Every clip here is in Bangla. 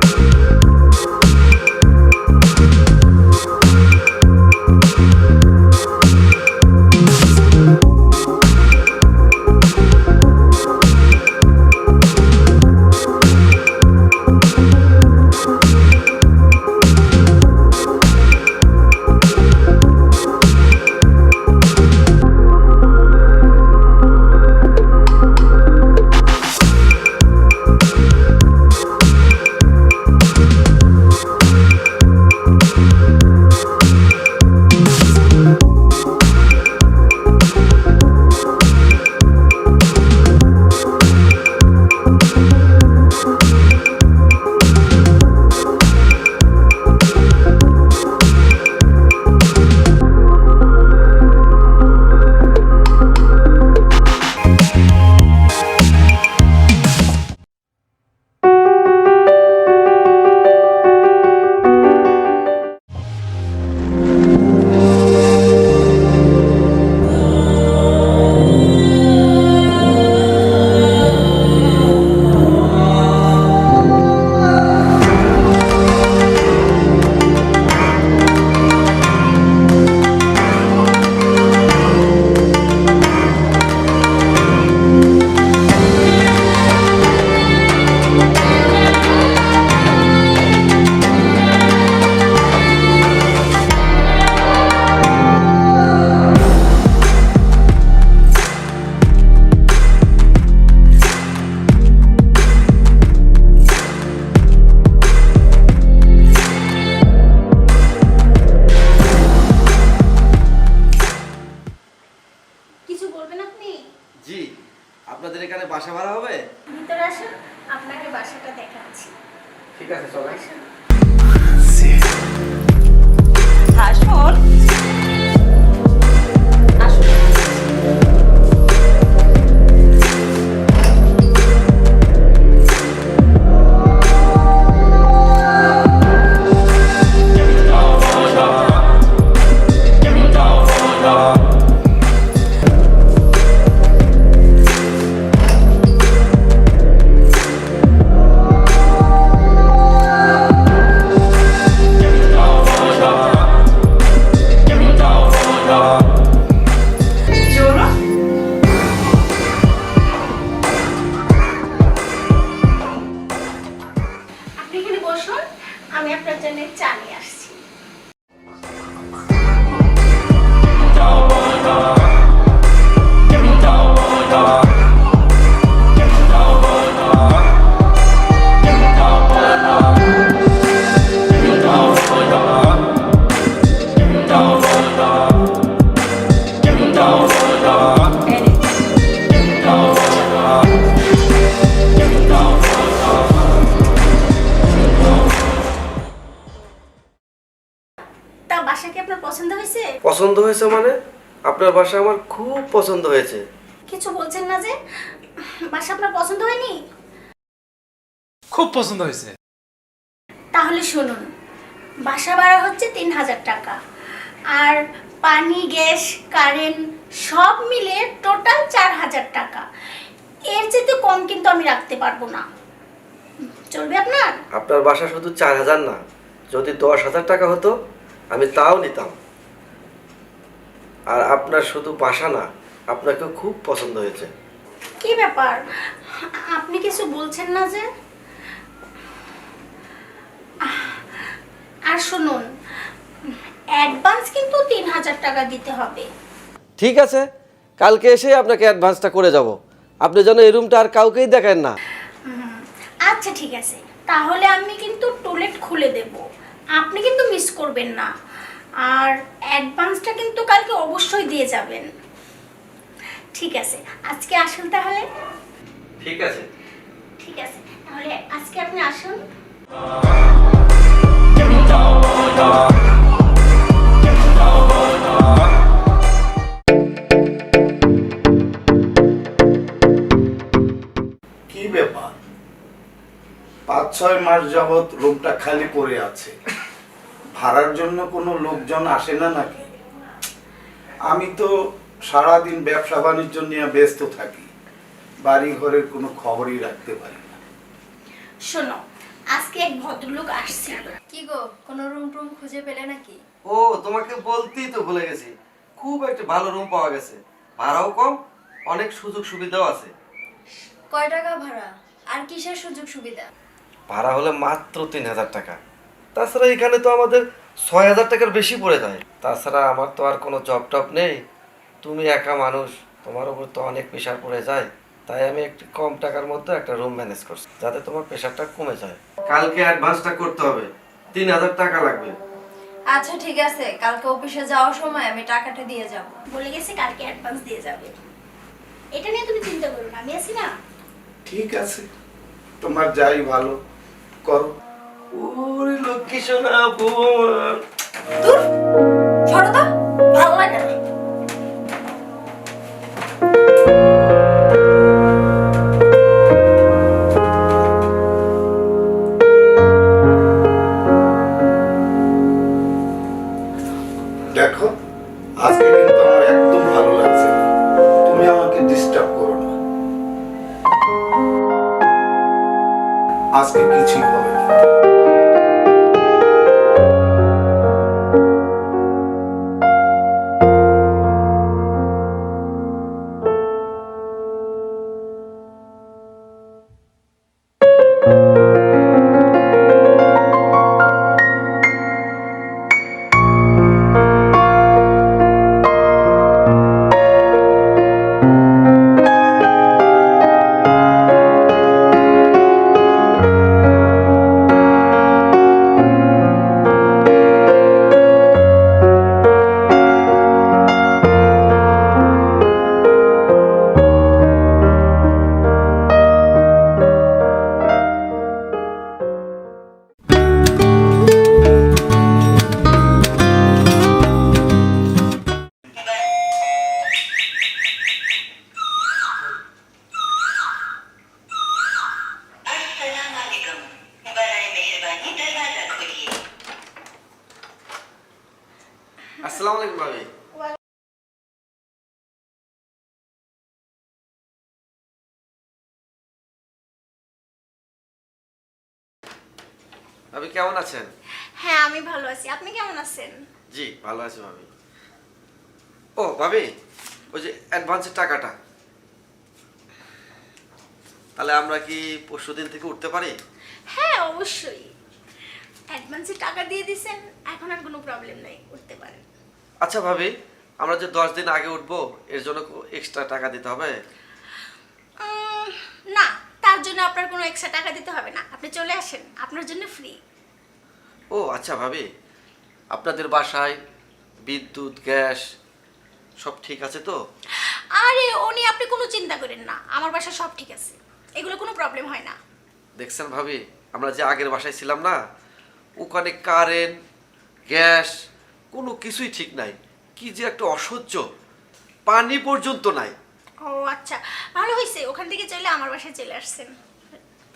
কিছু হয়েছে মানে? আপনার বাসা আমার খুব পছন্দ হয়েছে। কিছু বলছেন না যে বাসা আপনার পছন্দ হয়নি? খুব পছন্দ হয়েছে। তাহলে শুনুন বাসা ভাড়া হচ্ছে তিন হাজার টাকা। আর পানি গ্যাস কারেন্ট সব মিলে টোটাল চার হাজার টাকা। এর চেয়ে কম কিন্তু আমি রাখতে পারব না। চলবে আপনার? আপনার বাসা শুধু চার হাজার না যদি দশ হাজার টাকা হতো আমি তাও নিতাম। আর আপনার শুধু বাসা না আপনাকে খুব পছন্দ হয়েছে। কি ব্যাপার? আপনি কিছু বলছেন না যে? আর শুনুন অ্যাডভান্স কিন্তু তিন হাজার টাকা দিতে হবে। ঠিক আছে কালকে এসে আপনাকে অ্যাডভান্সটা করে যাব। আপনি যেন এই রুমটা আর কাউকেই দেখেন না। আচ্ছা ঠিক আছে তাহলে আমি কিন্তু টয়লেট খুলে দেব। আপনি কিন্তু মিস করবেন না। আর অ্যাডভান্সটা কিন্তু কালকে অবশ্যই দিয়ে যাবেন। ঠিক আছে আজকে আসুন তাহলে। ঠিক আছে। ঠিক আছে তাহলে আজকে আপনি আসুন। কি ব্যাপার? পাঁচ ছয় মাস যাবৎ রুমটা খালি পড়ে আছে। ভাড়ার জন্য কোনো লোকজন আসে না নাকি? আমি তো সারাদিন ব্যবসা বাণিজ্য নিয়ে ব্যস্ত থাকি। বাড়ি ঘরের কোনো খবরই রাখতে পারি না। শোনো আজকে এক ভদ্রলোক আসছিল। কি গো কোনো রুম টুম খুঁজে পেলে নাকি? ও তোমাকে বলতেই তো ভুলে গেছি। খুব একটা ভালো রুম পাওয়া গেছে। ভাড়াও কম অনেক সুযোগ সুবিধাও আছে। কয় টাকা ভাড়া? আর কিসের সুযোগ সুবিধা ভাড়া হলে মাত্র তিন হাজার টাকা। তাছাড়া এখানে তো আমাদের ছয় হাজার টাকার বেশি পড়ে যায়। তাছাড়া আমার তো আর কোনো জব টব নেই। তুমি একা মানুষ তোমার উপর তো অনেক প্রেশার পড়ে যায়। তাই আমি একটু কম টাকার মধ্যে একটা রুম ম্যানেজ করছি যাতে তোমার প্রেশারটা কমে যায়। কালকে অ্যাডভান্সটা করতে হবে। তিন হাজার টাকা লাগবে। আচ্ছা ঠিক আছে। কালকে অফিসে যাওয়ার সময় আমি টাকাটা দিয়ে যাব। বলে গেছি কালকে অ্যাডভান্স দিয়ে যাবে। এটা নিয়ে তুমি চিন্তা করো না আমি আছি না। ঠিক আছে। তোমার যাই ভালো করো। ওরে লক্ষ্মী সোনা বৌমা দূর সরো ভালো লাগে না। দেখো আজকে কিন্তু আমার একদম ভালো লাগছে তুমি আমাকে ডিস্টার্ব করো না। আজকে কিছুই কেমন আছেন? হ্যাঁ আমি ভালো আছি। আপনি কেমন আছেন? জি ভালো আছি ভাবি। ও ভাবি ওই যে অ্যাডভান্সের টাকাটা। তাহলে আমরা কি পরশু দিন থেকে উঠতে পারি? হ্যাঁ অবশ্যই। অ্যাডভান্সে টাকা দিয়ে দিছেন এখন আর কোনো প্রবলেম নাই উঠতে পারেন। আচ্ছা ভাবি আমরা যে দশ দিন আগে উঠবো এর জন্য এক্সট্রা টাকা দিতে হবে? উম, না তার জন্য আপনার কোনো এক্সট্রা টাকা দিতে হবে না। আপনি চলে আসেন আপনার জন্য ফ্রি ও আচ্ছা ভাবি আপনাদের বাসায় বিদ্যুৎ গ্যাস সব ঠিক আছে তো? আরে উনি আপনি কোনো চিন্তা করেন না আমার বাসা সব ঠিক আছে এগুলো কোনো প্রবলেম হয় না। দেখছেন ভাবি আমরা যে আগের বাসায় ছিলাম না ওখানে কারেন্ট গ্যাস কোনো কিছুই ঠিক নাই কি যে একটা অসহ্য পানি পর্যন্ত নাই। ও আচ্ছা ভালো হয়েছে ওখান থেকে চলে আমার বাসায় চলে আসছেন।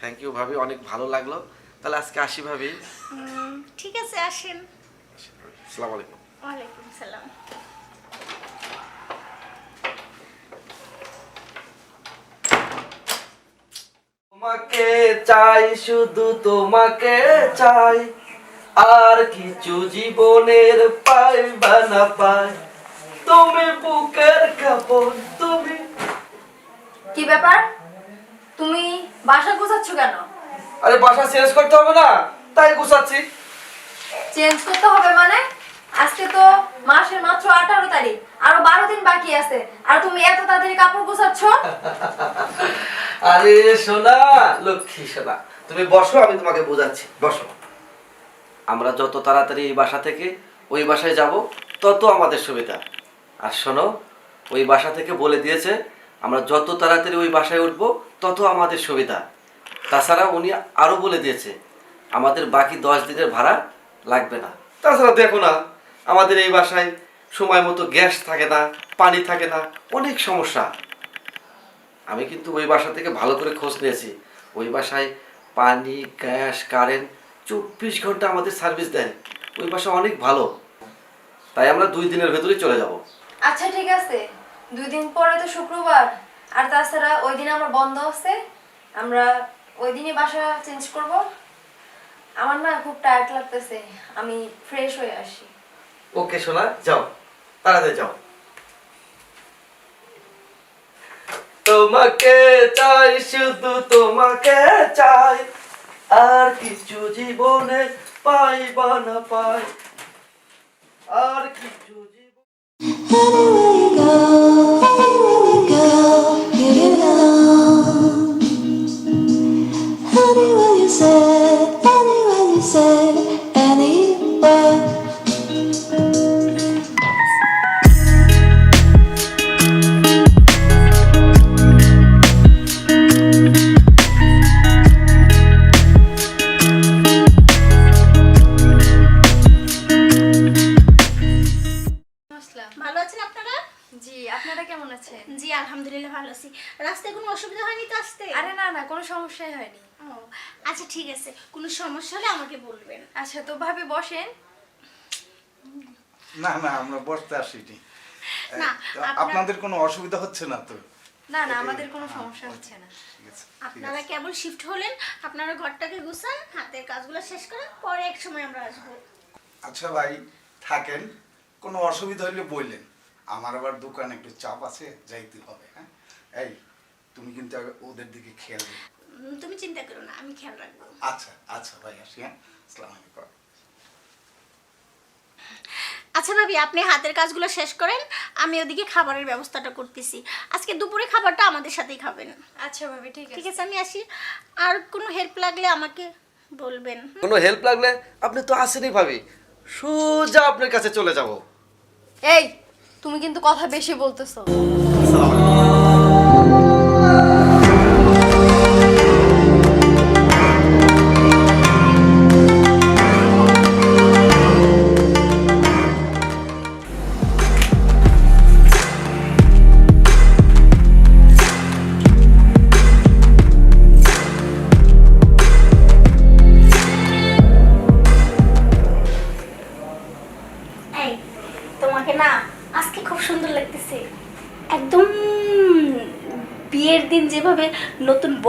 থ্যাংক ইউ ভাবি অনেক ভালো লাগল। তাহলে আজকে আসি ভাবি। ঠিক আছে আসেন। আসসালামু আলাইকুম। ওয়ালাইকুম সালাম। তোমাকে চাই শুধু তোমাকে চাই। আর কিছু জীবনের পাই বা না পাই। তুমি বুকের কাপড় তুমি কি ব্যাপার? তুমি বাসা গোছাচ্ছ কেন? আরে বাসা চেঞ্জ করতে হবে না তাই গুছাচ্ছি। চেঞ্জ করতে হবে মানে? আজকে তো মাসের মাত্র আঠারো তারিখ আরও বারো দিন বাকি আছে। আর তুমি এত তাড়াতাড়ি কাপড় গোছাচ্ছ? আরে সোনা লক্ষ্মী সোনা তুমি বসো আমি তোমাকে বোঝাচ্ছি বসো। আমরা যত তাড়াতাড়ি এই বাসা থেকে ওই বাসায় যাব তত আমাদের সুবিধা। আর শোনো ওই বাসা থেকে বলে দিয়েছে আমরা যত তাড়াতাড়ি ওই বাসায় উঠবো তত আমাদের সুবিধা। তাছাড়া উনি আরও বলে দিয়েছে, আমাদের বাকি দশ দিনের ভাড়া লাগবে না। তাছাড়া দেখো না, আমাদের এই বাসায় সময় মতো গ্যাস থাকে না, পানি থাকে না, অনেক সমস্যা। আমি কিন্তু ওই বাসা থেকে ভালো করে খোঁজ নিয়েছি। ওই বাসায় পানি, গ্যাস, কারেন্ট চব্বিশ ঘণ্টা আমাদের সার্ভিস দেয়। ওই বাসা অনেক ভালো। তাই আমরা দুই দিনের ভেতরেই চলে যাব। আচ্ছা ঠিক আছে। দুই দিন পরে তো শুক্রবার। আর তাছাড়া ওই দিন আমার বন্ধ আছে। আমরা ওই দিনই বাসা চেঞ্জ করব। আমার না খুব টায়ার্ড লাগতেছে। আমি ফ্রেশ হয়ে আসি। ওকে সোনা, যাও। তাড়াতাড়ি যাও। তোমাকে চাই, শুধু তোমাকে চাই। আর কিছু জীবনে পাই বা না পাই। আর কিছু জীবন আচ্ছা তো ভাবি বসেন। না না আমরা বসতে আসিনি। না, আপনাদের কোনো অসুবিধা হচ্ছে না তো? না না আমাদের কোনো সমস্যা হচ্ছে না। আপনারা কেবল শিফট হলেন আপনারা ঘরটাকে গুছান হাতের কাজগুলো শেষ করেন পরে এক সময় আমরা আসব। আচ্ছা ভাই থাকেন কোনো অসুবিধা হলে বললেন। আমার আবার দোকানে একটু চাপ আছে যাইতে হবে হ্যাঁ? এই তুমি কিন্তু আগে ওদের দিকে খেয়াল। তুমি চিন্তা করো না আমি খেয়াল রাখব। আচ্ছা আচ্ছা ভাই আসি হ্যাঁ? আসসালামু আলাইকুম আচ্ছা ভাবি আপনি হাতের কাজগুলো শেষ করেন আমি ওদিকে খাবারের ব্যবস্থাটা করতেছি। আজকে দুপুরে খাবারটা আমাদের সাথেই খাবেন। আচ্ছা ভাবি ঠিক ঠিক আছে। আছে আমি আসি। আর কোনো হেল্প লাগলে আমাকে বলবেন কোনো হেল্প লাগলে? আপনি তো আসেনি ভাবি। সোজা আপনার কাছে চলে যাব। এই তুমি কিন্তু কথা বেশি বলতেছো।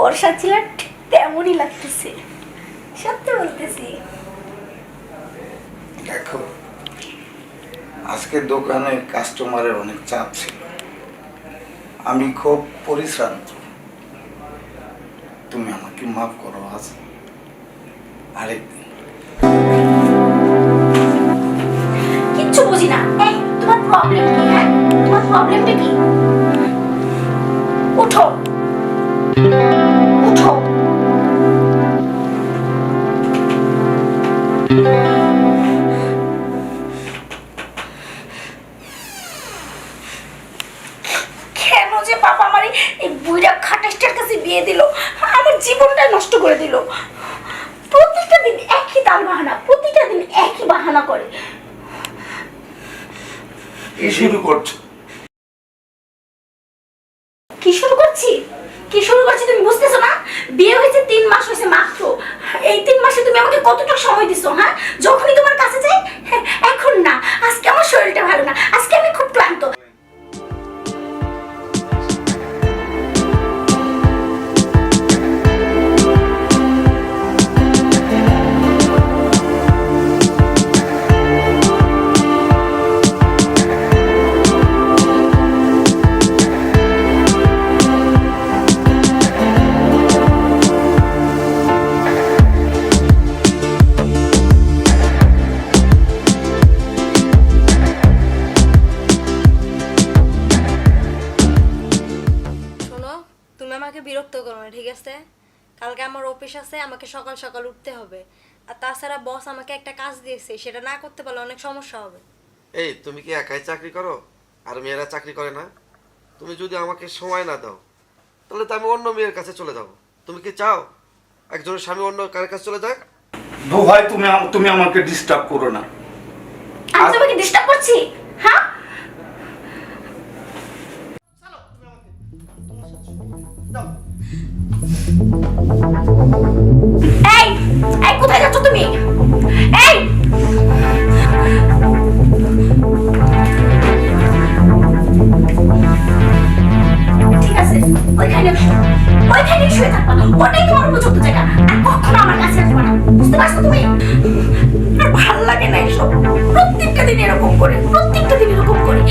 বর্ষা ছিল ঠিক তেমনই লাগতেছে। সত্যি বলতেছি। দেখো আজকে দোকানে কাস্টমারের অনেক চাপ ছিল। আমি খুব পরিশ্রান্ত। তুমি আমাকে মাফ করো আজ। আরেকদিন। কিচ্ছু বুঝি না। এই তোমার প্রবলেম কি হ্যাঁ? তোমার প্রবলেমটা কি? কতটা সময় দিছো হ্যাঁ? যখনই তোমার কাছে যাই হ্যাঁ, এখন না আজকে আমার শরীরটা ভালো না আজকে আমি খুব ক্লান্ত অফিস আছে আমাকে সকাল সকাল উঠতে হবে। আর তাছাড়া বস আমাকে একটা কাজ দিয়েছে সেটা না করতে পারলে অনেক সমস্যা হবে। এই তুমি কি একাই চাকরি করো? আর মেয়েরা চাকরি করে না। তুমি যদি আমাকে সময় না দাও তাহলে তো আমি অন্য মেয়ের কাছে চলে যাব। তুমি কি চাও একজনের স্বামী অন্য কার কাছে চলে যাক দোহাই তুমি তুমি আমাকে ডিস্টার্ব করো না। আমি তোমাকে ডিস্টার্ব করছি? হ্যাঁ? এই এই, কোথায় যাচ্ছ তুমি? এই! ঠিক আছে। শুয়ে থাকবা। ওটাই তোমার উপযুক্ত জায়গা। আর কখনো আমার কাছে আসবে না। বুঝতে পারছ তুমি? আর ভালো লাগে না এসব। প্রত্যেকটা দিন এরকম করে, প্রত্যেকটা দিন এরকম করে।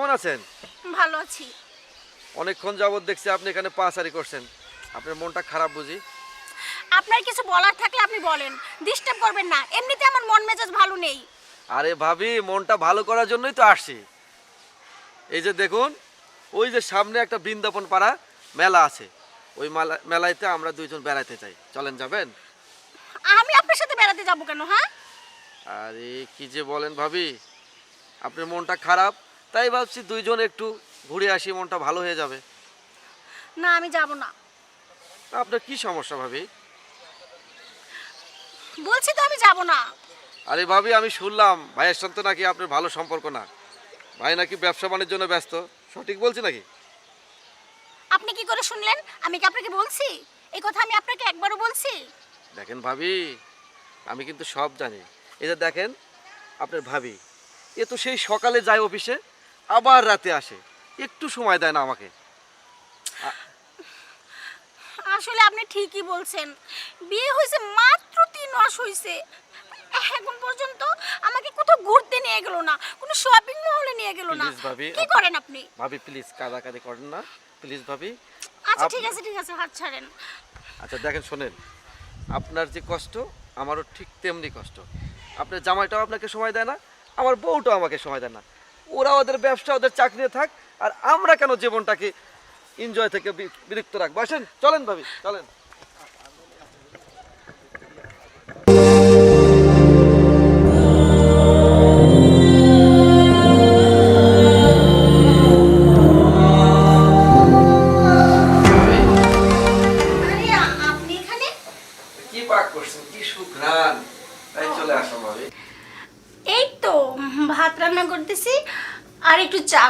কেমন আছেন? ভালো আছি। অনেকক্ষণ যাবত দেখছি আপনি এখানে পাসারি করছেন। আপনার মনটা খারাপ বুঝি? আপনার কিছু বলার থাকলে আপনি বলেন। ডিস্টার্ব করবেন না। এমনিতে আমার মন মেজাজ ভালো নেই। আরে ভাবি মনটা ভালো করার জন্যই তো আসছি। এই যে দেখুন ওই যে সামনে একটা বৃন্দাবন পাড়া মেলা আছে। ওই মেলা মেলাইতে আমরা দুইজন বেড়াতে চাই। চলেন যাবেন? আমি আপনার সাথে বেড়াতে যাব কেন হ্যাঁ? আরে কি যে বলেন ভাবি। আপনার মনটা খারাপ। তাই ভাবছি দুইজন একটু ঘুরে আসি মনটা ভালো হয়ে যাবে। না আমি যাব না। আপনার কি সমস্যা ভাবি? বলছি তো আমি যাব না। আরে ভাবি আমি শুনলাম ভাইয়ের সাথে নাকি আপনার ভালো সম্পর্ক না। ভাই নাকি ব্যবসা বাণিজ্যের জন্য ব্যস্ত সঠিক বলছি নাকি? আপনি কি করে শুনলেন? আমি কি আপনাকে বলছি? এই কথা আমি আপনাকে একবারও বলছি? দেখেন ভাবি আমি কিন্তু সব জানি। এই যে দেখেন আপনার ভাবি এ তো সেই সকালে যায় অফিসে আবার রাতে আসে। একটু সময় দেয় না আমাকে। আসলে আপনি ঠিকই বলছেন। বিয়ে হয়েছে মাত্র তিন মাস হয়েছে এখন পর্যন্ত আমাকে কোথাও ঘুরতে নিয়ে গেল না কোনো শপিং মহলে নিয়ে গেল না। ভাবি, কি করেন আপনি? ভাবি প্লিজ কাদাকাদি করেন না। প্লিজ ভাবি আচ্ছা ঠিক আছে ঠিক আছে হাত ছাড়েন। আচ্ছা দেখেন শোনেন। আপনার যে কষ্ট আমারও ঠিক তেমনি কষ্ট। আপনার জামাইটাও আপনাকে সময় দেয় না আমার বউটাও আমাকে সময় দেয় না। ওরা ওদের ব্যবসা, ওদের চাকরি থাক, আর আমরা কেন জীবনটাকে এনজয় থেকে বিরক্ত রাখব? আসেন, চলেন ভাবি, চলেন।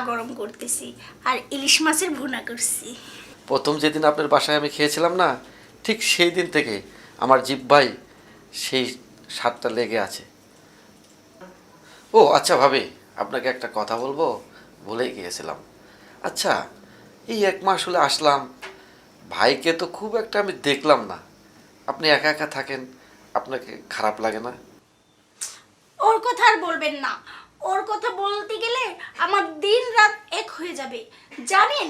গরম করতেছি আর ইলিশ মাছের ভুনা করছি। প্রথম যেদিন আপনার বাসায় আমি খেয়েছিলাম না ঠিক সেই দিন থেকে আমার জিব্বাই সেই স্বাদটা লেগে আছে। ও আচ্ছা ভাবি আপনাকে একটা কথা বলব? ভুলেই গিয়েছিলাম। আচ্ছা এই এক মাস হলে আসলাম। ভাইকে তো খুব একটা আমি দেখলাম না। আপনি একা একা থাকেন আপনাকে খারাপ লাগে না? ওর কথা আর বলবেন না। ওর কথা বলতে গেলে আমার দিন রাত এক হয়ে যাবে। জানেন,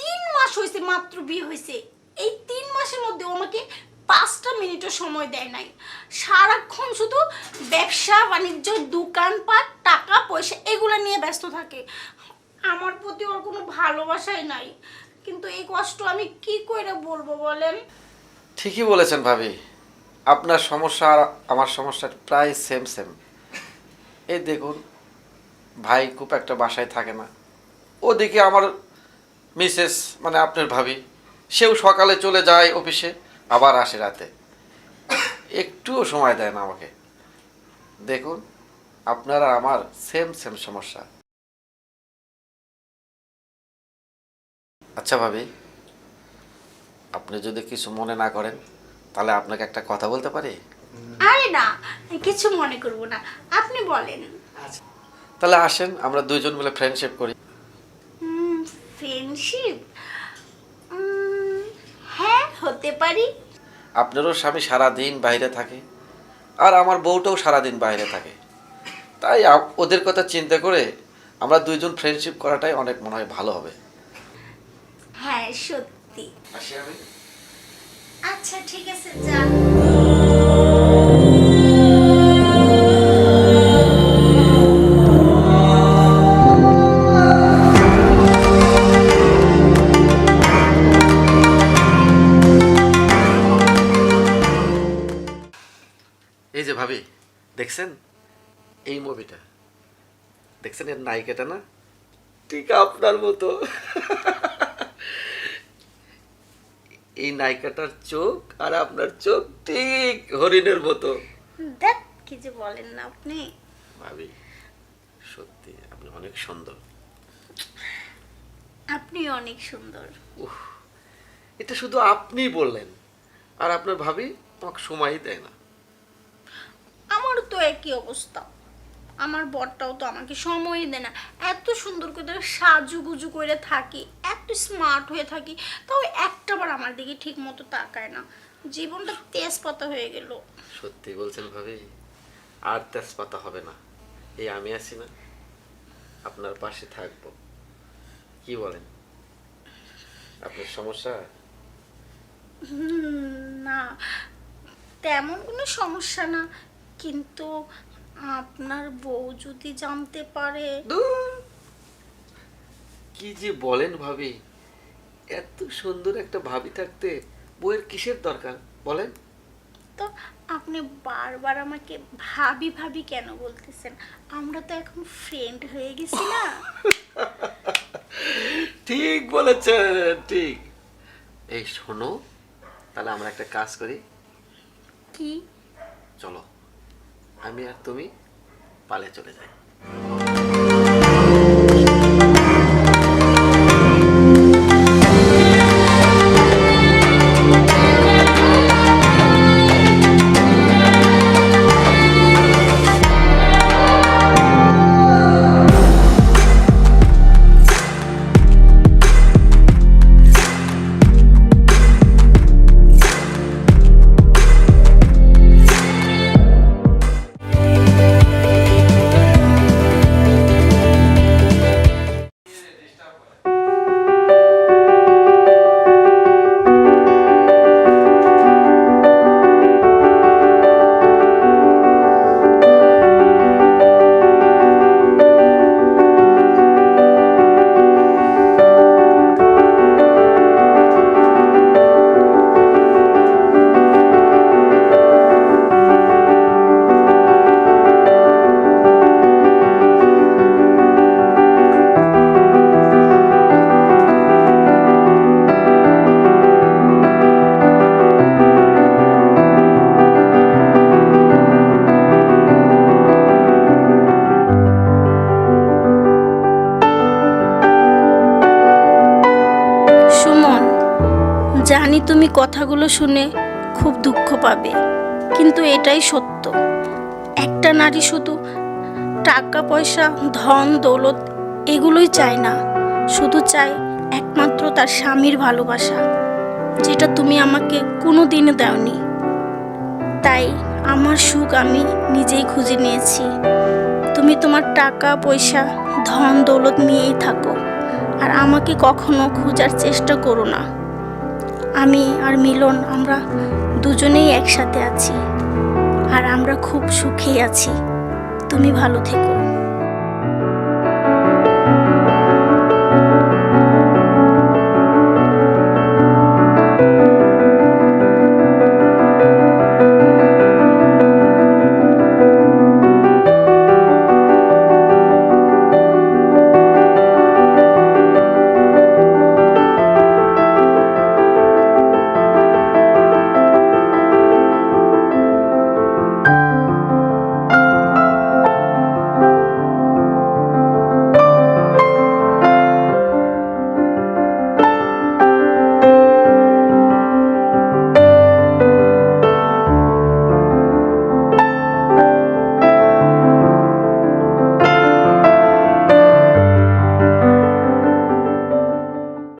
তিন মাস হয়েছে মাত্র বিয়ে হয়েছে এই তিন মাসের মধ্যে আমাকে পাঁচটা মিনিটও সময় দেয় নাই। সারাক্ষণ শুধু ব্যবসা, বাণিজ্য, দোকানপাট, টাকা, পয়সা এগুলো নিয়ে ব্যস্ত থাকে। আমার প্রতি ওর কোনো ভালোবাসাই নাই। কিন্তু এই কষ্ট আমি কি করে বলব বলেন? ঠিকই বলেছেন ভাবি। আপনার সমস্যা আর আমার সমস্যা প্রায় সেম সেম এই দেখুন ভাই খুব একটা বাসায় থাকে না। ওদিকে আমার মিসেস মানে আপনার ভাবি সেও সকালে চলে যায় অফিসে আবার আসে রাতে। একটুও সময় দেয় না আমাকে। দেখুন আপনারা আমার সেম সেম সমস্যা। আচ্ছা ভাবি আপনি যদি কিছু মনে না করেন তাহলে আপনাকে একটা কথা বলতে পারি? আরে না কিছু মনে করব না। আপনি বলেন। তাহলে আসেন আমরা দুইজন মিলে ফ্রেন্ডশিপ করি। ফ্রেন্ডশিপ হ্যাঁ হতে পারি। আপনারও স্বামী সারাদিন বাইরে থাকে আর আমার বউটাও সারাদিন বাইরে থাকে। তাই ওদের কথা চিন্তা করে আমরা দুইজন ফ্রেন্ডশিপ করাটাই অনেক মনে হয় ভালো হবে। হ্যাঁ সত্যি। আসি আমি। আচ্ছা ঠিক আছে যান। দেখছেন? এই মুভিটা দেখছেন এর নায়িকাটা না? ঠিক আপনার মতো। এই নায়িকাটার চোখ আর আপনার চোখ ঠিক হরিণের মতো। দেখ কি যে বলেন না আপনি। ভাবি সত্যি আপনি অনেক সুন্দর। আপনি অনেক সুন্দর। উহ এটা শুধু আপনি বললেন। আর আপনার ভাবি আমাকে সময়ই দেয় না। আমারও তো একই অবস্থা। আমার বরটাও তো আমাকে সময়ই দেয় না। এত সুন্দর করে সাজুগুজু করে থাকি এত স্মার্ট হয়ে থাকি তাও একটাবার আমার দিকে ঠিক মতো তাকায় না। জীবনটা তেজপাতা হয়ে গেল। সত্যি বলছেন ভাবি আর তেজপাতা হবে না। এই আমি আছি না আপনার পাশে থাকব। কি বলেন? আপনার সমস্যা? হুম, না তেমন কোনো সমস্যা না। কিন্তু আপনার বউ যদি জানতে পারে। ধুর! কি যে বলেন ভাবি এত সুন্দর একটা ভাবি থাকতে বইয়ের কিসের দরকার বলেন? তো আপনি বারবার আমাকে ভাবি ভাবি কেন বলতেছেন? আমরা তো এখন ফ্রেন্ড হয়ে গেছি না। ঠিক বলেছেন ঠিক। এই শোনো তাহলে আমরা একটা কাজ করি। কি? চলো। আমি আর তুমি পালে চলে যাই। জানি তুমি কথাগুলো শুনে খুব দুঃখ পাবে, কিন্তু এটাই সত্য। একটা নারী শুধু টাকা, পয়সা, ধন, দৌলত এগুলোই চায় না, শুধু চায় একমাত্র তার স্বামীর ভালোবাসা, যেটা তুমি আমাকে কোনো দিনে দাওনি। তাই আমার সুখ আমি নিজেই খুঁজে নিয়েছি। তুমি তোমার টাকা, পয়সা, ধন, দৌলত নিয়েই থাকো, আর আমাকে কখনো খোঁজার চেষ্টা করো না। আমি আর মিলন আমরা দুজনেই একসাথে আছি। আর আমরা খুব সুখেই আছি। তুমি ভালো থেকো।